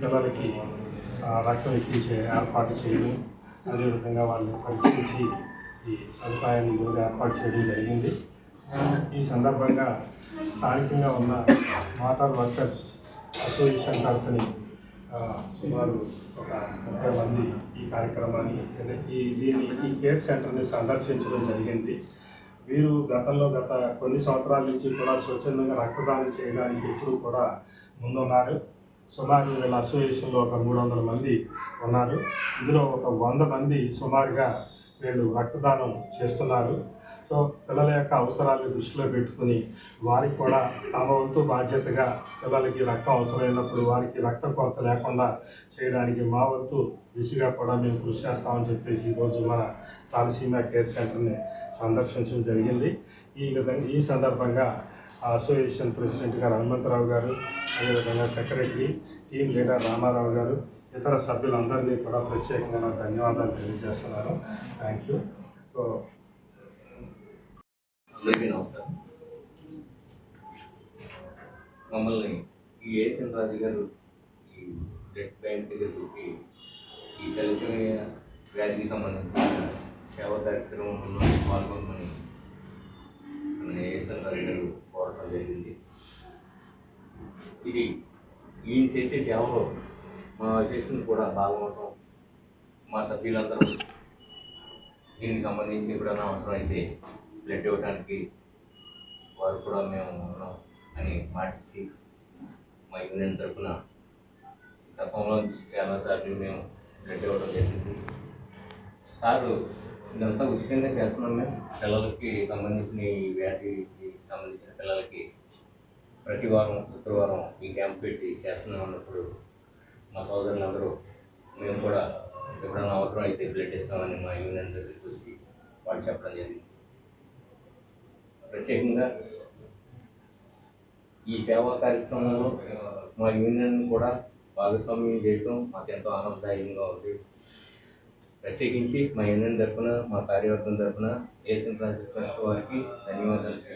పిల్లలకి రక్తం ఎక్కించే ఏర్పాటు చేయడం అదేవిధంగా వాళ్ళని పరిశీలించి ఈ సదుపాయాన్ని కూడా ఏర్పాటు చేయడం జరిగింది. ఈ సందర్భంగా స్థానికంగా ఉన్న వాటర్ వర్కర్స్ అసోసియేషన్ తరఫుని సుమారు ఒక ముప్పై మంది ఈ కార్యక్రమాన్ని ఈ దీన్ని ఈ కేర్ సెంటర్ని సందర్శించడం జరిగింది. వీరు గతంలో గత కొన్ని సంవత్సరాల నుంచి కూడా స్వచ్ఛందంగా రక్తదానం చేయడానికి ఎప్పుడూ కూడా ముందున్నారు. సుమారు వీళ్ళ అసోసియేషన్లో ఒక మూడు వందల మంది ఉన్నారు. ఇందులో ఒక వంద మంది సుమారుగా వీళ్ళు రక్తదానం చేస్తున్నారు. సో పిల్లల యొక్క అవసరాలను దృష్టిలో పెట్టుకుని వారికి కూడా తమ వంతు బాధ్యతగా పిల్లలకి రక్తం అవసరమైనప్పుడు వారికి రక్తం కొరత లేకుండా చేయడానికి మా వంతు దిశగా కూడా మేము కృషి చేస్తామని చెప్పేసి ఈరోజు మన తాలసీమా కేర్ సెంటర్ని సందర్శించడం జరిగింది. ఈ విధంగా ఈ సందర్భంగా అసోసియేషన్ ప్రెసిడెంట్ గారు హనుమంతరావు గారు అదేవిధంగా సెక్రటరీ టీం లీడర్ రామారావు గారు ఇతర సభ్యులందరినీ కూడా ప్రత్యేకంగా ధన్యవాదాలు తెలియజేస్తున్నాను. థ్యాంక్ యూ సో అందరికీ నమస్కారం. మమ్మల్ని ఈ ఏ రాజు గారు ఈ బ్లడ్ బ్యాంక్ దగ్గర చూసి ఈ తలసేమియా వ్యాధికి సంబంధించిన సేవా కార్యక్రమంలో పాల్గొనమని మన ఏ రాజు గారు పోరాటం జరిగింది. ఇది ఈయన చేసే సేవలో మా అసోసియేషన్ కూడా పాల్గొనటం మా సభ్యులందరూ దీనికి సంబంధించి ఎప్పుడైనా అవసరం అయితే బ్లడ్ ఇవ్వడానికి వారు కూడా మేము ఉన్నాం అని మాటిచ్చి మా యూనియన్ తరఫున గతంలో చాలా సార్లు మేము బ్లడ్ ఇవ్వడం జరిగింది. సార్ ఇదంతా ఉచితంగా చేస్తున్నాం మేము. పిల్లలకి సంబంధించిన ఈ వ్యాధికి సంబంధించిన పిల్లలకి ప్రతి వారం శుక్రవారం ఈ క్యాంప్ పెట్టి చేస్తున్నాం అన్నప్పుడు మా సోదరులందరూ మేము కూడా ఎప్పుడైనా అవసరం అయితే బ్లడ్ ఇస్తామని మా యూనియన్ దగ్గరికి వచ్చి వాళ్ళు చెప్పడం జరిగింది. ప్రత్యేకంగా ఈ సేవా కార్యక్రమంలో మా యూనియన్ కూడా భాగస్వామ్యం చేయటం మాకు ఎంతో ఆనందదాయకంగా ఉంది. ప్రత్యేకించి మా యూనియన్ తరఫున మా కార్యవర్గం తరఫున ఏసన్ ట్రాన్స్ఫర్ ట్రస్ట్ వారికి ధన్యవాదాలు.